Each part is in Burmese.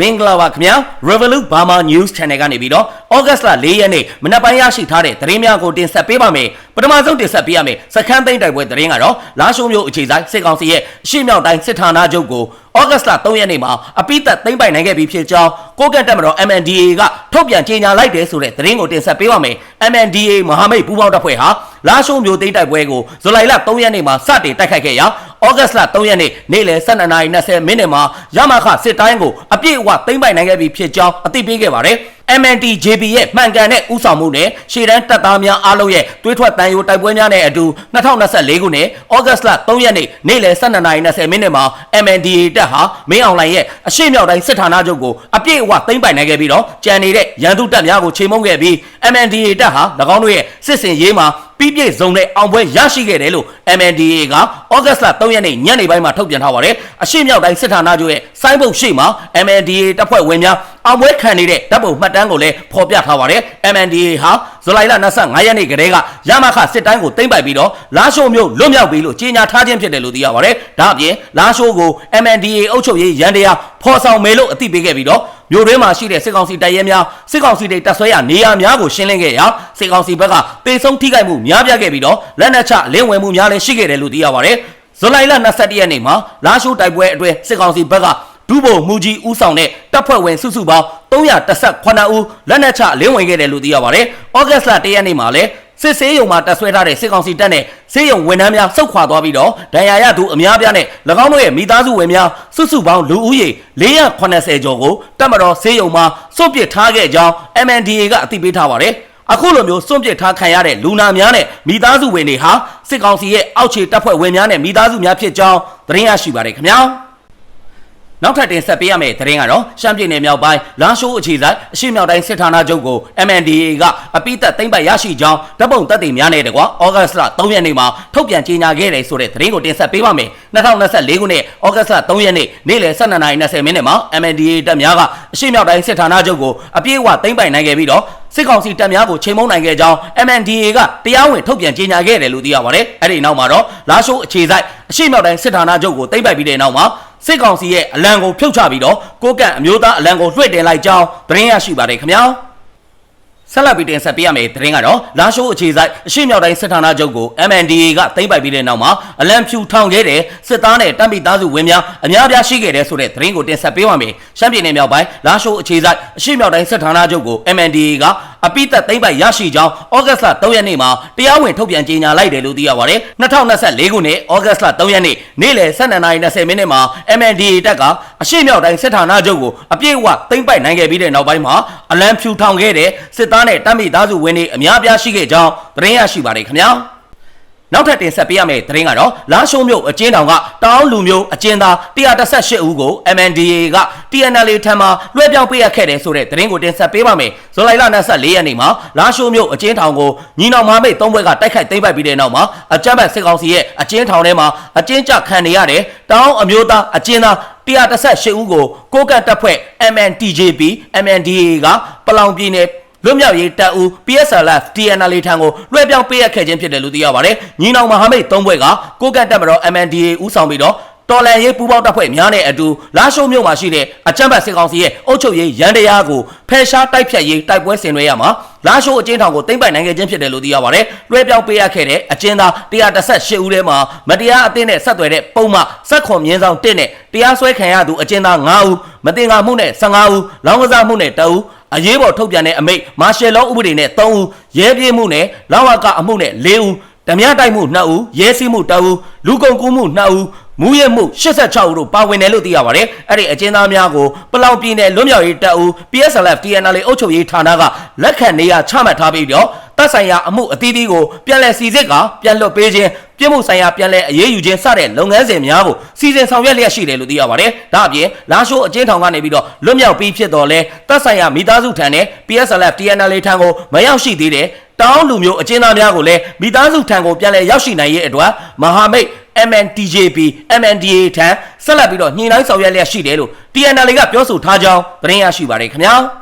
မင်္ဂလာပါခင်ဗျာ Revolut Burma News Channel ကနေပြီးတော့ August လ4ရက်နေ့မနက်ပိုင်းရရှိထားတဲ့သတင်းများကိုတင်ဆက်ပေးပါမယ်ပထမဆုံးတင်ဆက်ပေးရမယ်စခန်းသိမ်းတိုက်ပွဲသတင်းကတော့လာရှိုးမြို့အခြေဆိုင်စစ်ကောင်စီရဲ့အရှိမြောက်တိုင်းစစ်ဌာနချုပ်ကို August လ3ရက်နေ့မှာအပိသက်သိမ်းပိုက်နိုင်ခဲ့ပြီးဖြစ်ကြောင်းကိုကန့်တက်မတော် MNDAA ကထုတ်ပြန်ကြေညာလိုက်တယ်ဆိုတဲ့သတင်းကိုတင်ဆက်ပေးပါမယ် MNDAA မဟာမိတ်ပူးပေါင်းတပ်ဖွဲ့ဟာလာရှိုးမြို့သိမ်းတိုက်ပွဲကိုဇူလိုင်လ3ရက်နေ့မှာစတင်တိုက်ခိုက်ခဲ့ရာ ဩဂတ်လ3ရက်နေ့နေ့လယ်12:20မိနစ်မှာရမခစစ်တိုင်းကိုအပြည့်အဝသိမ်းပိုက်နိုင်ခဲ့ပြီဖြစ်ကြောင်းအသိပေးခဲ့ပါတယ်။ MNTJP ရဲ့မှန်ကန်တဲ့ဥဆောင်မှုနဲ့ရှေ့တန်းတပ်သားများအားလုံးရဲ့တွေးထွက်တန်ရိုးတိုက်ပွဲများနဲ့အတူ2024ခုနှစ်ဩဂတ်လ3ရက်နေ့နေ့လယ်12:20မိနစ်မှာ MNDA တပ်ဟာမင်းအောင်လှိုင်ရဲ့အရှိမြောက်တိုင်းစစ်ဌာနချုပ်ကိုအပြည့်အဝသိမ်းပိုက်နိုင်ခဲ့ပြီးတော့ကြံနေတဲ့ရန်သူတပ်များကိုချိန်မုံခဲ့ပြီး MNDA တပ်ဟာ၎င်းတို့ရဲ့စစ်စင်ရေးမှာ ပြီးပြည့်စုံတဲ့အောင်ပွဲရရှိခဲ့တယ်လို့ MNDA ကဩဂတ်လ3ရက်နေ့ညနေပိုင်းမှာထုတ်ပြန်ထားပါတယ်။အရှိမြောက်တိုင်းစစ်ဌာနချုပ်ရဲ့စိုင်းပုတ်ရှိမှာ MNDA တပ်ဖွဲ့ဝင်များအောင်ပွဲခံနေတဲ့တပ်ပုံမှတ်တမ်းကိုလည်းဖော်ပြထားပါတယ်။ MNDA ဟာဇူလိုင်လ25ရက်နေ့ကတည်းကရမခစစ်တိုင်းကိုသိမ်းပိုက်ပြီးတော့လာရှိုးမြို့လွတ်မြောက်ပြီလို့ကြေညာထားခြင်းဖြစ်တယ်လို့သိရပါတယ်။ဒါအပြင်လာရှိုးကို MNDA အုပ်ချုပ်ရေးရန်တရားဖော်ဆောင်မယ်လို့အသိပေးခဲ့ပြီးတော့မြို့တွင်းမှာရှိတဲ့စစ်ကောင်စီတပ်ရဲများစစ်ကောင်စီတွေတပ်ဆွဲရနေရာများကိုရှင်းလင်းခဲ့ရာစစ်ကောင်စီဘက်ကတေဆုံးထိခိုက်မှုများပြားခဲ့ပြီးတော့လက်နက်ချလင်းဝင်မှုများလည်းရှိခဲ့တယ်လို့သိရပါတယ်။ဇူလိုင်လ22ရက်နေ့မှာလာရှိုးတိုက်ပွဲအတွင်းစစ်ကောင်စီဘက်က ဒုဗိုလ်မူကြီးဦးဆောင်တဲ့တပ်ဖွဲ့ဝင်စုစုပေါင်း318ဦးလက်နက်ချလင်းဝင်ခဲ့တယ်လို့သိရပါတယ်။ဩဂတ်လ1ရက်နေ့မှာလည်းစစ်ဆေးရုံမှာတပ်ဆွဲထားတဲ့စစ်ကောင်စီတပ်နဲ့ဆေးရုံဝန်ထမ်းများစုခွာသွားပြီးတော့ဒဏ်ရာရသူအများပြားနဲ့၎င်းတို့ရဲ့မိသားစုဝင်များစုစုပေါင်းလူဦးရေ480ကျော်ကိုတပ်မတော်ဆေးရုံမှာစွန့်ပစ်ထားခဲ့ကြောင်း MNDA ကအသိပေးထားပါတယ်အခုလိုမျိုးစွန့်ပစ်ထားခံရတဲ့လူနာများနဲ့မိသားစုဝင်တွေဟာစစ်ကောင်စီရဲ့အောက်ခြေတပ်ဖွဲ့ဝင်များနဲ့မိသားစုများဖြစ်ကြောင်းသတင်းရရှိပါတယ်ခင်ဗျာ။ နောက်ထပ်တင်ဆက်ပေးရမယ့်သတင်းကတော့ရှမ်းပြည်နယ်မြောက်ပိုင်းလာရှိုးအခြေဆိုင်အရှိမြောက်တိုင်းစစ်ဌာနချုပ်ကို MNDAA ကအပိသက်သိမ်းပိုက်ရရှိကြောင်းတပ်ပုံတပ်တွေများနဲ့တကွာဩဂတ်လ3ရက်နေ့မှာထုတ်ပြန်ကြေညာခဲ့တယ်ဆိုတဲ့သတင်းကိုတင်ဆက်ပေးပါမယ်2024ခုနှစ်ဩဂတ်လ3ရက်နေ့နေ့လယ်12:20မိနစ်မှာ MNDAA တပ်များကအရှိမြောက်တိုင်းစစ်ဌာနချုပ်ကိုအပြည့်အဝသိမ်းပိုက်နိုင်ခဲ့ပြီးတော့စစ်ကောင်စီတပ်များကိုချိန်မုံနိုင်ခဲ့ကြောင်း MNDAA ကတရားဝင်ထုတ်ပြန်ကြေညာခဲ့တယ်လို့သိရပါတယ်။အဲ့ဒီနောက်မှာတော့လာရှိုးအခြေဆိုင်အရှိမြောက်တိုင်းစစ်ဌာနချုပ်ကိုသိမ်းပိုက်ပြီးတဲ့နောက်မှာ စစ်ကောင်စီရဲ့အလံကိုဖြုတ်ချပြီးတော့ကိုကန့်အမျိုးသားအလံကိုလွှဲတင်လိုက်ကြောင်းသတင်းရရှိပါတယ်ခင်ဗျာ။ဆက်လက်ပြီးတင်ဆက်ပေးရမယ့်သတင်းကတော့လာရှိုးအခြေဆိုင်အရှိမြောက်တိုင်းစစ်ဌာနချုပ်ကို MNDA ကသိမ်းပိုက်ပြီးတဲ့နောက်မှာအလံဖြူထောင်ခဲ့တဲ့စစ်သားနဲ့တပ်မိသားစုဝင်များအများပြားရှိခဲ့တဲ့ဆိုတဲ့သတင်းကိုတင်ဆက်ပေးပါမယ်။ရှမ်းပြည်နယ်မြောက်ပိုင်းလာရှိုးအခြေဆိုင်အရှိမြောက်တိုင်းစစ်ဌာနချုပ်ကို MNDA က အပိသက်သိမ်းပိုက်ရရှိကြောင်းဩဂတ်လ3ရက်နေ့မှာတရားဝင်ထုတ်ပြန်ကြေညာလိုက်တယ်လို့သိရပါတယ်။2024ခုနှစ်ဩဂတ်လ3ရက်နေ့နေ့လယ်12:20မိနစ်မှာ MNDA တပ်ကအရှိမြောက်တိုင်းစစ်ဌာနချုပ်ကိုအပြည့်အဝသိမ်းပိုက်နိုင်ခဲ့ပြီးတဲ့နောက်ပိုင်းမှာအလံဖြူထောင်ခဲ့တဲ့စစ်သားနဲ့တပ်မိသားစုဝင်တွေအများပြားရှိခဲ့ကြောင်းသတင်းရရှိပါတယ်ခင်ဗျာ။ နောက်ထပ်တင်ဆက်ပေးရမယ့်သတင်းကတော့လာရှုံးမြို့အကျဉ်းတောင်ကတောင်းလူမျိုးအကျဉ်းသား118ဦးကို MNDA က TNL ထံမှလွှဲပြောင်းပေးရခဲ့တယ်ဆိုတဲ့သတင်းကိုတင်ဆက်ပေးပါမယ်။ဇူလိုင်လ24ရက်နေ့မှာလာရှုံးမြို့အကျဉ်းထောင်ကိုညီနောင်မဟာမိတ်၃ဘွဲကတိုက်ခိုက်သိမ်းပိုက်ပြီးတဲ့နောက်မှာအကြမ်းဖက်စစ်ကောင်စီရဲ့အကျဉ်းထောင်ထဲမှာအကျဉ်းချခံနေရတဲ့တောင်းအမျိုးသားအကျဉ်းသား118ဦးကိုကိုကန့်တပ်ဖွဲ့ MNTJP MNDA ကပလောင်ပြည်နယ် လွတ်မြောက်ရေးတပ်ဦး PSLF TNL ထံကိုလွှဲပြောင်းပေးအပ်ခဲ့ခြင်းဖြစ်တယ်လို့သိရပါတယ်။ညီနောင်မဟာမိတ်၃ဘွဲ့ကကိုကန့်တပ်မတော် MNDA ဦးဆောင်ပြီးတော့တော်လန်ရေးပူးပေါင်းတပ်ဖွဲ့များနဲ့အတူလာရှိုးမြို့မှာရှိတဲ့အကြမ်းဖက်စစ်ကောင်စီရဲ့အုပ်ချုပ်ရေးရန်တရားကိုဖယ်ရှားတိုက်ဖြတ်ရေးတိုက်ပွဲဆင်နွှဲရမှာလာရှိုးအကျဉ်းထောင်ကိုသိမ်းပိုက်နိုင်ခဲ့ခြင်းဖြစ်တယ်လို့သိရပါတယ်။လွှဲပြောင်းပေးရခဲ့တဲ့အကျဉ်းသား118ဦးထဲမှာမတရားအသင်းနဲ့ဆက်သွယ်တဲ့ပုံမှစက်ခွန်မြင်းဆောင်1နဲ့တရားစွဲခံရသူအကျဉ်းသား9ဦးမတင်ငါမှုနဲ့15ဦးလောင်းကစားမှုနဲ့2ဦး အရေးပေါ်ထုတ်ပြန်တဲ့အမိန့်မာရှယ်လောဥပဒေနဲ့3ဦးရဲပြေးမှုနဲ့လောက်ဝကအမှုနဲ့4ဦးဓမြတိုက်မှု2ဦးရဲစည်းမှု2ဦးလူကုန်ကူးမှု2ဦးမူရမှု86ဦးတို့ပါဝင်တယ်လို့သိရပါတယ်။အဲ့ဒီအကျဉ်းသားများကိုပလောင်ပြည်နယ်လွတ်မြောက်ရေးတပ်ဦး PSLF TNL အုပ်ချုပ်ရေးဌာနကလက်ခံနေရချမှတ်ထားပြီးတော့ တပ်ဆိုင်ရာအမှုအသီးသီးကိုပြန်လည်စီစစ်ကပြန်လွတ်ပေးခြင်းပြစ်မှုဆိုင်ရာပြန်လည်အရေးယူခြင်းစတဲ့လုပ်ငန်းစဉ်များကိုစီစဉ်ဆောင်ရွက်လျက်ရှိတယ်လို့သိရပါတယ်။ဒါအပြင်လာရှိုးအကျဉ်းထောင်ကနေပြီးတော့လွတ်မြောက်ပြီးဖြစ်တော်လဲတပ်ဆိုင်ရာမိသားစုထံနဲ့ PSLF TNL ထံကိုမရောက်ရှိသေးတဲ့တောင်းလူမျိုးအကျဉ်းသားများကိုလည်းမိသားစုထံကိုပြန်လည်ရောက်ရှိနိုင်ရေးအတွက်မဟာမိတ် MNTJP MNDA ထံဆက်လက်ပြီးတော့ညှိနှိုင်းဆောင်ရွက်လျက်ရှိတယ်လို့ TNL ကပြောဆိုထားကြောင်းသတင်းရရှိပါတယ်ခင်ဗျာ။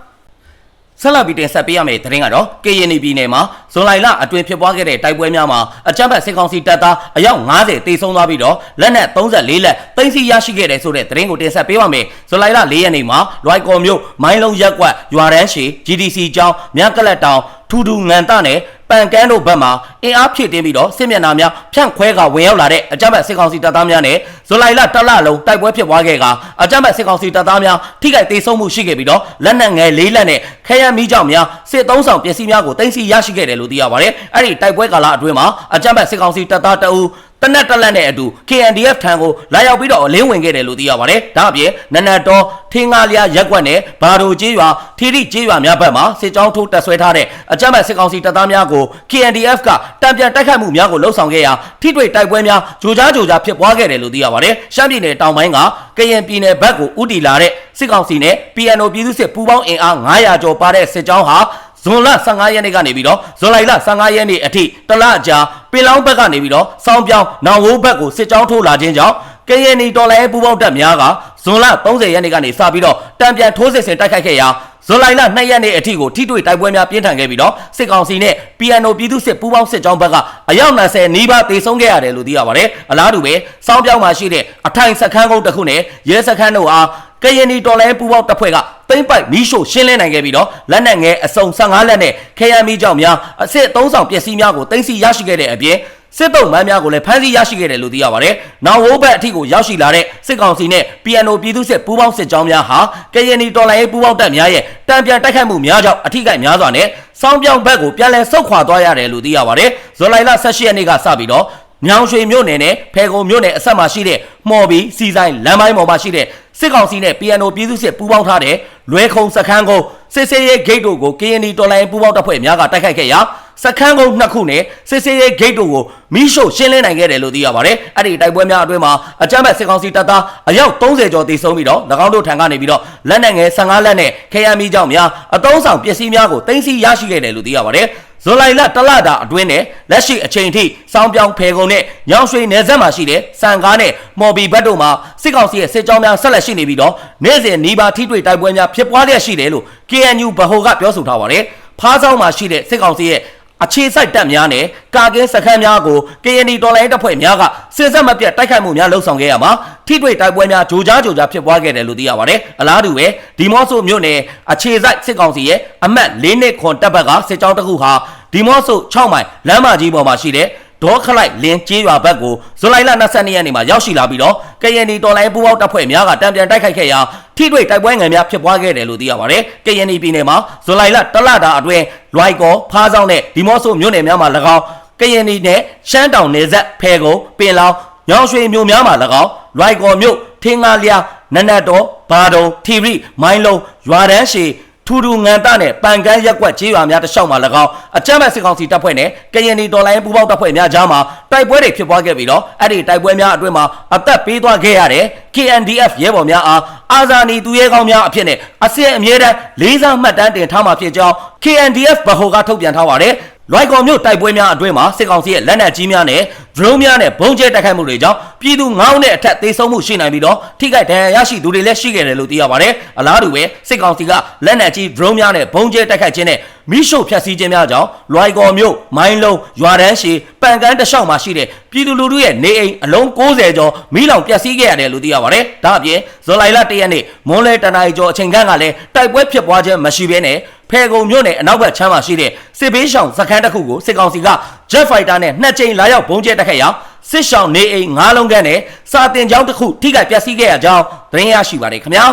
ဆက်လက်ပြီးတင်ဆက်ပေးရမယ့်သတင်းကတော့ KNY ပြည်နယ်မှာဇွန်လလအတွင်းဖြစ်ပွားခဲ့တဲ့တိုက်ပွဲများမှာအကြမ်းဖက်စစ်ကောင်စီတပ်သားအယောက်90တေဆုံးသွားပြီးတော့လက်နက်34လက်သိမ်းဆည်းရရှိခဲ့တဲ့ဆိုတဲ့သတင်းကိုတင်ဆက်ပေးပါမယ်။ဇွန်လလ4ရက်နေ့မှာလွိုက်ကော်မြို့မိုင်းလုံးရက်ကွက်ရွာရန်ရှိ GDC ကျောင်းမြကလက်တောင်ထူထူငံတနဲ့ပန်ကန်းတို့ဘက်မှာအင်အားဖြည့်တင်းပြီးတော့စစ်မျက်နှာများဖြန့်ခွဲကဝင်ရောက်လာတဲ့အကြမ်းဖက်စစ်ကောင်စီတပ်သားများနဲ့ဇူလိုင်လတစ်လလုံးတိုက်ပွဲဖြစ်ပွားခဲ့ကအကြမ်းဖက်စစ်ကောင်စီတပ်သားများထိခိုက်ဒေဆုံးမှုရှိခဲ့ပြီးတော့လက်နက်ငယ်လေးလက်နဲ့ခဲယမ်းမီးကြောင်များစစ်သုံးဆောင်ပစ္စည်းများကိုတင်စီရရှိခဲ့တယ်လို့သိရပါတယ်။အဲ့ဒီတိုက်ပွဲကာလအတွင်းမှာအကြမ်းဖက်စစ်ကောင်စီတပ်သားတအူးတနက်တက်လက်နဲ့အတူ KNDF ထံကိုလာရောက်ပြီးတော့အလင်းဝင်ခဲ့တယ်လို့သိရပါတယ်။ဒါအပြင်နနတ်တော်ထင်းကားလျာရက်ကွက်နဲ့ဘာဒိုကျေးရွာထီရိကျေးရွာများဘက်မှာစစ်ကြောင်းထိုးတက်ဆွဲထားတဲ့အကြမ်းဖက်စစ်ကောင်စီတပ်သားများကို KNDF ကတံပြန်တိုက်ခိုက်မှုများကိုလှုံ့ဆော်ခဲ့ရာထိတွေ့တိုက်ပွဲများကြိုကြားကြိုကြားဖြစ်ပွားခဲ့တယ်လို့သိရပါတယ်။ရှမ်းပြည်နယ်တောင်ပိုင်းကကရင်ပြည်နယ်ဘက်ကိုဥတီလာတဲ့စစ်ကောင်စီနဲ့ PNO ပြည်သူ့စစ်ပူးပေါင်းအင်အား900ကျော်ပါတဲ့စစ်ကြောင်းဟာဇွန်လ15ရက်နေ့ကနေပြီးတော့ဇွန်လလ15ရက်နေ့အထိတလအကြာပင်လောင်းဘက်ကနေပြီးတော့စောင်းပြောင်းနောင်ဝိုးဘက်ကိုစစ်ကြောင်းထိုးလာခြင်းကြောင့် ကရင်နီတော်လိုင်းပူပေါင်းတပ်များကဇွန်လ30ရက်နေ့ကနေစပြီးတော့တံပြန်ထိုးစစ်ဆင်တိုက်ခိုက်ခဲ့ရာဇွန်လ2ရက်နေ့အထိကိုထိတွေ့တိုက်ပွဲများပြင်းထန်ခဲ့ပြီးတော့စစ်ကောင်စီနဲ့ PNO ပြည်သူ့စစ်ပူးပေါင်းစစ်ကြောင်းဘက်ကအယောက်20နီးပါးတေဆုံးခဲ့ရတယ်လို့သိရပါတယ်အလားတူပဲစောင်းပြောင်းမှာရှိတဲ့အထိုင်စခန်းကုန်းတစ်ခုနဲ့ရဲစခန်းတို့အားကရင်နီတော်လိုင်းပူပေါင်းတပ်ဖွဲ့ကသိမ့်ပိုက်မီးရှို့ရှင်းလင်းနိုင်ခဲ့ပြီးတော့လက်နက်ငယ်အစုံ15လက်နဲ့ခဲယမ်းမီးကြောင်များအစ်စ်သုံးဆောင်ပစ္စည်းများကိုတင်စီရရှိခဲ့တဲ့အပြင် စစ်တုံးမန်းများကိုလည်းဖမ်းဆီးရရှိခဲ့တယ်လို့သိရပါတယ်။နောက်ဝိုးဘက်အထိကိုရောက်ရှိလာတဲ့စစ်ကောင်စီနဲ့ PNO ပြည်သူ့စစ်ပူးပေါင်းစစ်ကြောင်းများဟာကရင်နီတော်လိုင်းပူးပေါင်းတပ်များရဲ့တံပြန်တိုက်ခိုက်မှုများကြောင့်အထိကိများစွာနဲ့စောင်းပြောင်းဘက်ကိုပြန်လည်ဆုတ်ခွာသွားရတယ်လို့သိရပါတယ်။ဇွန်လ18ရက်နေ့ကစပြီးတော့ညောင်ရွှေမြို့နယ်နဲ့ဖဲကုံမြို့နယ်အဆက်မှာရှိတဲ့မော်ဘီစီဆိုင်လမ်းပိုင်းပေါ်မှာရှိတဲ့စစ်ကောင်စီနဲ့ PNO ပြည်သူ့စစ်ပူးပေါင်းထားတဲ့လွဲခုံစခန်းကုန်းစစ်စေးရဲဂိတ်တို့ကို KND တော်လိုင်းပူးပေါင်းတပ်ဖွဲ့များကတိုက်ခိုက်ခဲ့ရာ စခန်းကုန်းနှစ်ခုနဲ့စစ်စေးရဲဂိတ်တို့ကိုမိရှို့ရှင်းလင်းနိုင်ခဲ့တယ်လို့သိရပါတယ်။အဲ့ဒီတိုက်ပွဲများအတွင်းမှာအကြမ်းဖက်စစ်ကောင်စီတပ်သားအယောက်30ကျော်သေဆုံးပြီးတော့၎င်းတို့ထံကနေပြီးတော့လက်နက်ငယ်15လက်နဲ့ KMI ကြောင့်များအတုံးဆောင်ပစ္စည်းများကိုတင်စီရရှိခဲ့တယ်လို့သိရပါတယ်။ဇွန်လလတလတာအတွင်းနဲ့လက်ရှိအချိန်ထိစောင်းပြောင်းဖယ်ကုန်နဲ့ညောင်ရွှေနယ်ဆက်မှာရှိတဲ့စံကားနဲ့မော်ဘီဘတ်တို့မှာစစ်ကောင်စီရဲ့စစ်ကြောင်းများဆက်လက်ရှိနေပြီးတော့နေ့စဉ်နီးပါးထိတွေ့တိုက်ပွဲများဖြစ်ပွားလျက်ရှိတယ်လို့ KNU ဗဟိုကပြောဆိုထားပါတယ်။ဖားဆောင်မှာရှိတဲ့စစ်ကောင်စီရဲ့ အခြေစိုက်တပ်များနဲ့ကာကင်းစခန်းများကို KND တော်လိုင်းတပ်ဖွဲ့များကစစ်ဆက်မပြတ်တိုက်ခိုက်မှုများလှုံ့ဆော်ခဲ့ရမှာထိတွေ့တိုက်ပွဲများဂျိုကြားဂျိုကြားဖြစ်ပွားခဲ့တယ်လို့သိရပါတယ်။အလားတူပဲဒီမော့ဆိုမြို့နယ်အခြေစိုက်စစ်ကောင်စီရဲ့အမတ်၄နှစ်ခွန်တပ်ဘက်ကစစ်ကြောင်းတစ်ခုဟာဒီမော့ဆို6မိုင်လမ်းမကြီးပေါ်မှာရှိတဲ့ ဒေါခလိုက်လင်းကျေးရွာဘက်ကိုဇူလိုင်လ22ရက်နေ့မှာရောက်ရှိလာပြီးတော့ကရင်နီတော်လိုင်းပူပေါင်းတပ်ဖွဲ့များကတံပြန်တိုက်ခိုက်ခဲ့ရာထိတွေ့တိုက်ပွဲငယ်များဖြစ်ပွားခဲ့တယ်လို့သိရပါတယ်။ကရင်နီပြည်နယ်မှာဇူလိုင်လတလတာအတွင်းလွိုက်ကောဖားဆောင်နဲ့ဒီမော့ဆိုမြို့နယ်များမှာ၎င်းကရင်နီနဲ့ရှမ်းတောင်နယ်စပ်ဖဲကုန်းပင်လောင်ညောင်ရွှေမြို့များမှာ၎င်းလွိုက်ကောမြို့ထင်းကားလျာနနတ်တော်ဘာဒုံထီရိမိုင်းလုံးရွာတန်းရှည် ထူထူငံတနဲ့ပန်ကန်းရက်ကွက်ကြေးရွာများတလျှောက်မှာ၎င်းအကြမ်းဖက်စစ်ကောင်စီတပ်ဖွဲ့နဲ့ကရင်နီတော်လိုင်းပူးပေါင်းတပ်ဖွဲ့များကြားမှာတိုက်ပွဲတွေဖြစ်ပွားခဲ့ပြီးတော့အဲ့ဒီတိုက်ပွဲများအတွင်းမှာအသက်ပေးသွားခဲ့ရတဲ့ KNDF ရဲဘော်များအားအာဇာနည်သူရဲကောင်းများအဖြစ်နဲ့အစစ်အမြဲတမ်းလေးစားမှတ်တမ်းတင်ထားမှာဖြစ်ကြောင်း KNDF ဗဟိုကထုတ်ပြန်ထားပါတယ် လွိုက်ကော်မြို့တိုက်ပွဲများအတွင်းမှာစစ်ကောင်စီရဲ့လက်နက်ကြီးများနဲ့ drone များနဲ့ဘုံကျဲတိုက်ခိုက်မှုတွေကြောင့်ပြည်သူ9ဦးနဲ့အထက်သေဆုံးမှုရှိနိုင်ပြီးတော့ထိခိုက်ဒဏ်ရာရရှိသူတွေလည်းရှိခဲ့တယ်လို့သိရပါတယ်။အလားတူပဲစစ်ကောင်စီကလက်နက်ကြီး drone များနဲ့ဘုံကျဲတိုက်ခိုက်ခြင်းနဲ့မိရှုဖျက်ဆီးခြင်းများကြောင့်လွိုက်ကော်မြို့မိုင်းလုံးရွာတန်းရှိပန်ကန်းတလျှောက်မှာရှိတဲ့ပြည်သူလူထုရဲ့နေအိမ်အလုံး90ကျော်မိလောင်ပျက်စီးခဲ့ရတယ်လို့သိရပါတယ်။ဒါအပြင်ဇွန်လလ1ရက်နေ့မွန်းလဲတနအီကျော်အချိန်ခန့်ကလည်းတိုက်ပွဲဖြစ်ပွားခြင်းမရှိဘဲနဲ့ ဖဲကုံမြို့နယ်အနောက်ဘက်ချမ်းမှာရှိတဲ့စစ်ဘေးရှောင်စခန်းတစ်ခုကိုစစ်ကောင်စီက Jet Fighter နဲ့နှစ်ကြိမ်လာရောက်ဘုံကျဲတိုက်ခိုက်ရာစစ်ရှောင်နေအိမ်၅လုံးခန့်နဲ့စာတင်ကျောင်းတစ်ခုထိခိုက်ပျက်စီးခဲ့ရကြောင်းသတင်းရရှိပါတယ်ခင်ဗျာ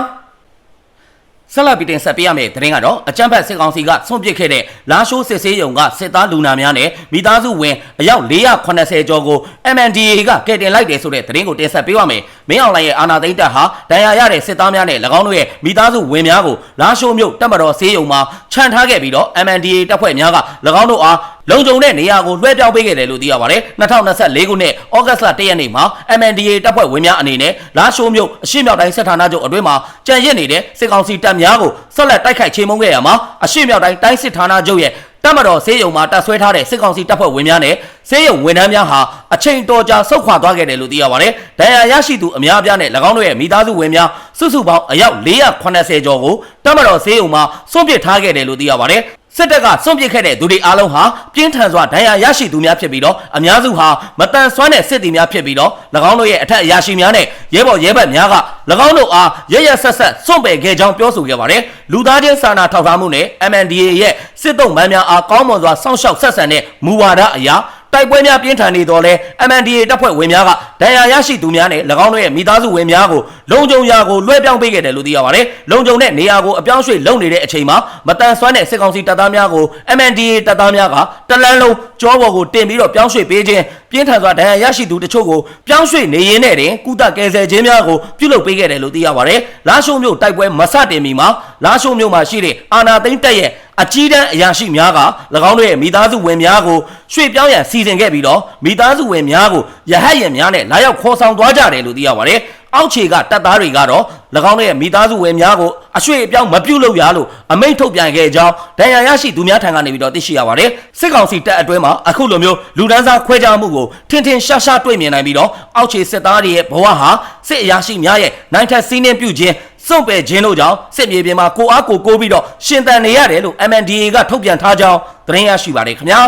ဆက်လက်ပြီးတင်ဆက်ပေးရမယ့်သတင်းကတော့အကြမ်းဖက်စစ်ကောင်စီကဆွန့်ပစ်ခဲ့တဲ့လာရှိုးစစ်ဆေးရုံကစစ်သားလူနာများနဲ့မိသားစုဝင်အယောက်480ကျော်ကို MNDAA ကကယ်တင်လိုက်တယ်ဆိုတဲ့သတင်းကိုတင်ဆက်ပေးပါမယ်။မင်းအောင်လှိုင်ရဲ့အာဏာသိမ်းတပ်ဟာဒဏ်ရာရတဲ့စစ်သားများနဲ့၎င်းတို့ရဲ့မိသားစုဝင်များကိုလာရှိုးမြို့တပ်မတော်ဆေးရုံမှာခြံထားခဲ့ပြီးတော့ MNDAA တပ်ဖွဲ့များက၎င်းတို့အား လုံခြုံတဲ့နေရာကိုလွှဲပြောင်းပေးခဲ့တယ်လို့သိရပါတယ်။2024ခုနှစ်ဩဂတ်လ1ရက်နေ့မှာ MNDAA တပ်ဖွဲ့ဝင်များအနေနဲ့လာရှိုးမြို့အရှိမြောက်တိုင်းစစ်ဌာနချုပ်အတွင်းမှာကြံရစ်နေတဲ့စစ်ကောင်စီတပ်များကိုဆက်လက်တိုက်ခိုက်ချေမှုန်းခဲ့ရမှာအရှိမြောက်တိုင်းတိုင်းစစ်ဌာနချုပ်ရဲ့တပ်မတော်ဆေးရုံမှာတပ်ဆွဲထားတဲ့စစ်ကောင်စီတပ်ဖွဲ့ဝင်များနဲ့ဆေးရုံဝန်ထမ်းများဟာအချိန်တော်ကြာဆုတ်ခွာသွားခဲ့တယ်လို့သိရပါတယ်။ဒဏ်ရာရရှိသူအများအပြားနဲ့၎င်းတို့ရဲ့မိသားစုဝင်များစုစုပေါင်းအယောက်480ကျော်ကိုတပ်မတော်ဆေးရုံမှာစွန့်ပစ်ထားခဲ့တယ်လို့သိရပါတယ်။ စစ်တပ်ကစွန့်ပစ်ခဲ့တဲ့သူတွေအားလုံးဟာပြင်းထန်စွာဒဏ်ရာရရှိသူများဖြစ်ပြီးတော့အများစုဟာမတန်ဆွမ်းတဲ့စစ်သည်များဖြစ်ပြီးတော့၎င်းတို့ရဲ့အထက်အရာရှိများနဲ့ရဲဘော်ရဲဘက်များက၎င်းတို့အားရရဆက်ဆက်စွန့်ပယ်ခဲ့ကြောင်းပြောဆိုခဲ့ပါတယ်လူသားချင်းစာနာထောက်ထားမှုနဲ့ MNDAA ရဲ့စစ်တုံးမှန်းများအားကောင်းမွန်စွာစောင့်ရှောက်ဆက်ဆံတဲ့မူဝါဒအရာ တိုက်ပွဲများပြင်းထန်နေတော့လဲ MNDAA တပ်ဖွဲ့ဝင်များကဒဏ်ရာရရှိသူများနဲ့၎င်းတို့ရဲ့မိသားစုဝင်များကိုလုံခြုံရာကိုလွှဲပြောင်းပေးခဲ့တယ်လို့သိရပါတယ်။လုံခြုံတဲ့နေရာကိုအပြောင်းရွှေ့လုပ်နေတဲ့အချိန်မှာမတန်ဆွမ်းတဲ့စစ်ကောင်စီတပ်သားများကို MNDAA တပ်သားများကတလန်းလုံးကြောပေါ်ကိုတင်ပြီးတော့ပြောင်းရွှေ့ပေးခြင်းပြင်းထန်စွာဒဏ်ရာရရှိသူတချို့ကိုပြောင်းရွှေ့နေရင်းနဲ့တင်ကုသကယ်ဆယ်ခြင်းများကိုပြုလုပ်ပေးခဲ့တယ်လို့သိရပါတယ်။လာရှုံမြို့တိုက်ပွဲမဆတင်မီမှာ လာရှုံမြို့မှာရှိတဲ့အာနာသိန်းတပ်ရဲ့အကြီးတန်းအရာရှိများက၎င်းတို့ရဲ့မိသားစုဝင်များကိုရွှေ့ပြောင်းရန်စီစဉ်ခဲ့ပြီးတော့မိသားစုဝင်များကိုရဟတ်ရံများနဲ့လာရောက်ခေါ်ဆောင်သွားကြတယ်လို့သိရပါတယ်။အောက်ခြေကတပ်သားတွေကတော့၎င်းတို့ရဲ့မိသားစုဝင်များကိုအရွှေ့အပြောင်းမပြုတ်လို့ရလို့အမိန့်ထုတ်ပြန်ခဲ့ကြောင်းဒဏ်ရာရရှိသူများထံကနေပြီးတော့သိရှိရပါတယ်။စစ်ကောင်စီတပ်အတွင်းမှာအခုလိုမျိုးလူဒန်းစားခွဲခြားမှုကိုထင်ထင်ရှားရှားတွေ့မြင်နိုင်ပြီးတော့အောက်ခြေစစ်သားတွေရဲ့ဘဝဟာစစ်အရာရှိများရဲ့နိုင်ထက်စီးနှင်းပြုခြင်း စွန့်ပယ်ခြင်းတို့ကြောင့်စစ်မြေပြင်မှာကိုအားကိုကိုးပြီးတော့ရှင်တန်နေရတယ်လို့ MNDAA ကထုတ်ပြန်ထားကြောင်းသတင်းရရှိပါတယ်ခင်ဗျာ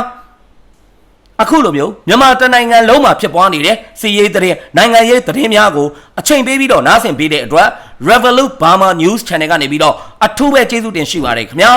အခုလိုမျိုးမြန်မာတနိုင်ငံလုံးမှာဖြစ်ပွားနေတဲ့စီးရေးသတင်းနိုင်ငံရေးသတင်းများကိုအချိန်ပေးပြီးတော့နားဆင်ပေးတဲ့အတွက် Revolut Burma News Channel ကနေပြီးတော့အထူးပဲကျေးဇူးတင်ရှိပါတယ်ခင်ဗျာ